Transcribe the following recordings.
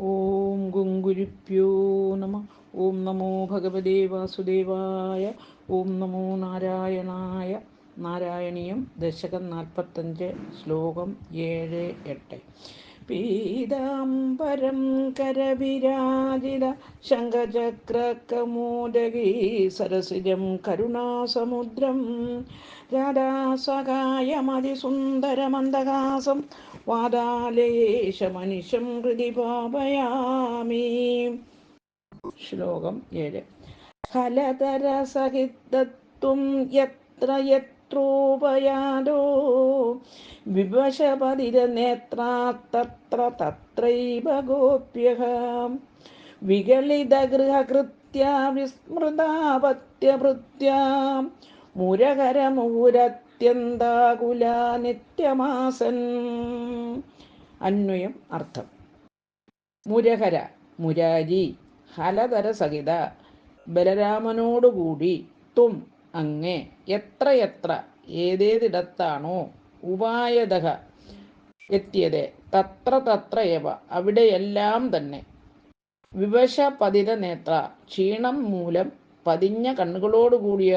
ഓം ഗുങ്കുരുപ്യോ നമ. ഓം നമോ ഭഗവതേ വാസുദേവായ. ഓം നമോ നാരായണായ. നാരായണീയം ദശകം നാൽപ്പത്തഞ്ച് ശ്ലോകം ഏഴ് എട്ട്. പീതാംബരം കരവിരാജിത ശംഖചക്രകമോദകീ സരസിജം കരുണാസമുദ്രം. രാധാസഹായമതിസുന്ദരമന്ദഹാസം വാതാലേശമനിശം ഹൃദി പാപയാമി. ശ്ലോകം ഏഴ്. ഫലതരസഹിതത്വം യത്ര യത്ര യത്രോപയാദോ വിവശപതിരനേത്രാത്തത്ര തത്രൈവ ഗോപ്യഃ വിഗളിതഗൃഹകൃത്യ വിസ്മൃതാപത്യഭൃത്യ മുരകരമൂരത്യന്താകുല നിത്യമാസൻ അന്വയം അർത്ഥം. മുരഹര മുരാരി ഹലതര സഹിത ബലരാമനോടുകൂടി തും അങ്ങേ. എത്രയെത്ര ഏതേതിടത്താണോ ഉപായതഹ എത്തിയത് തത്ര തത്ര ഏവ അവിടെയെല്ലാം തന്നെ. വിവശ പതിത നേത്ര ക്ഷീണം മൂലം പതിഞ്ഞ കണ്ണുകളോടുകൂടിയ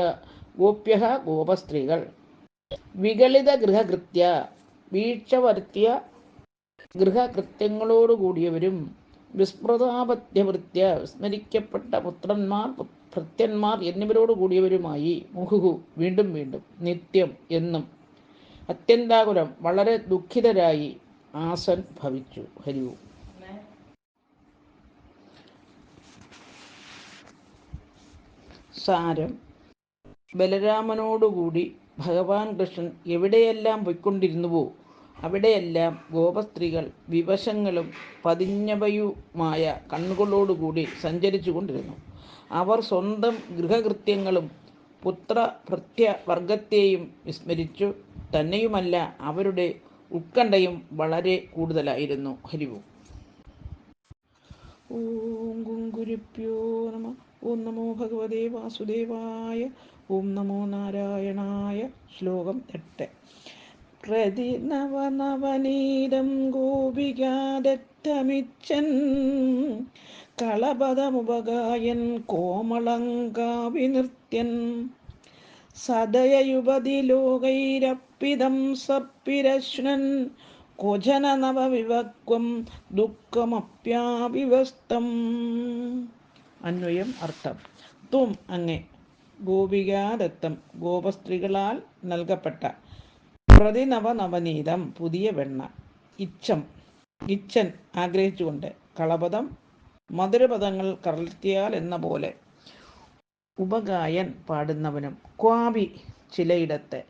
ഗോപ്യ ഗോപസ്ത്രീകൾ. വികളിത ഗൃഹകൃത്യ വീഴ്ച വരുത്തിയ ഗൃഹകൃത്യങ്ങളോടുകൂടിയവരും വിസ്മൃതാപത്യവൃത്യ വിസ്മരിക്കപ്പെട്ട പുത്രന്മാർ ഭൃത്യന്മാർ എന്നിവരോട് കൂടിയവരുമായി മുഹുഹു. വീണ്ടും വീണ്ടും. നിത്യം എന്നും. അത്യന്താകുലം. വളരെ ദുഃഖിതരായി ആസൻ ഭവിച്ചു. ഹരിവു സാരം. ബലരാമനോടുകൂടി ഭഗവാൻ കൃഷ്ണൻ എവിടെയെല്ലാം പൊയ്ക്കൊണ്ടിരുന്നുവോ അവിടെയെല്ലാം ഗോപസ്ത്രീകൾ വിവശങ്ങളും പതിഞ്ഞവയുമായ കണ്ണുകളോടുകൂടി സഞ്ചരിച്ചു കൊണ്ടിരുന്നു അവർ സ്വന്തം ഗൃഹകൃത്യങ്ങളും പുത്രഭൃത്യ വർഗത്തെയും വിസ്മരിച്ചു. തന്നെയുമല്ല അവരുടെ ഉത്കണ്ഠയും വളരെ കൂടുതലായിരുന്നു. ഹരിവും. ഓം ഗുങ്കുരുപ്യോ നമ. ഓം നമോ ഭഗവതേ വാസുദേവായ. ഓം നമോ നാരായണായ. ശ്ലോകം എട്ട്. പ്രതിനവനവനീതം ഗോപികാദത്തമിച്ചൻ കളപദമുപകായൻ കോമളങ്കാവിനൃത്യൻ. സദയയുപതി ലോകൈരപ്പിതം സപ്പിരശ്നൻ കൊജന നവവിവക്വം ദുഃഖമപ്യാവിവസ്തം അന്വയം അർത്ഥം. തും അങ്ങേ. ഗോപികാദത്തം ഗോപസ്ത്രീകളാൽ നൽകപ്പെട്ട പ്രതിനവ നവനീതം പുതിയ വെണ്ണ ഇച്ഛം ഇച്ഛൻ ആഗ്രഹിച്ചുകൊണ്ട് കളപദം മധുരപദങ്ങൾ കറത്തിയാൽ എന്ന പോലെ ഉപഗായൻ പാടുന്നവനും ക്വാബി ചിലയിടത്തെ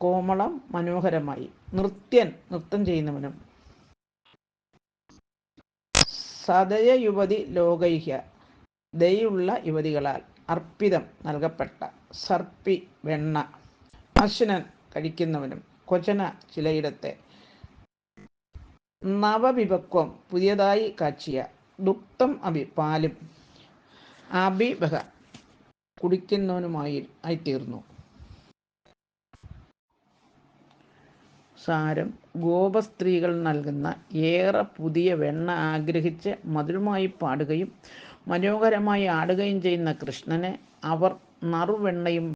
കോമളം മനോഹരമായി നൃത്യൻ നൃത്തം ചെയ്യുന്നവനും സദയ യുവതി ലോകൈഹ്യ ദയുള്ള യുവതികളാൽ അർപ്പിതം നൽകപ്പെട്ട സർപ്പി വെണ്ണ അശ്വനൻ കഴിക്കുന്നവനും കൊച്ചന ചിലയിടത്തെ. നവവിപക്വം പുതിയതായി കാച്ചിയ ദുക്തം അഭി പാലും അഭിബഹ കുടിക്കുന്നവനുമായി ആയിത്തീർന്നു. സാരം ഗോപസ്ത്രീകൾ നൽകുന്ന ഏറെ പുതിയ വെണ്ണ ആഗ്രഹിച്ച് മധുരമായി പാടുകയും മനോഹരമായി ആടുകയും ചെയ്യുന്ന കൃഷ്ണനെ അവർ നറുവെണ്ണയും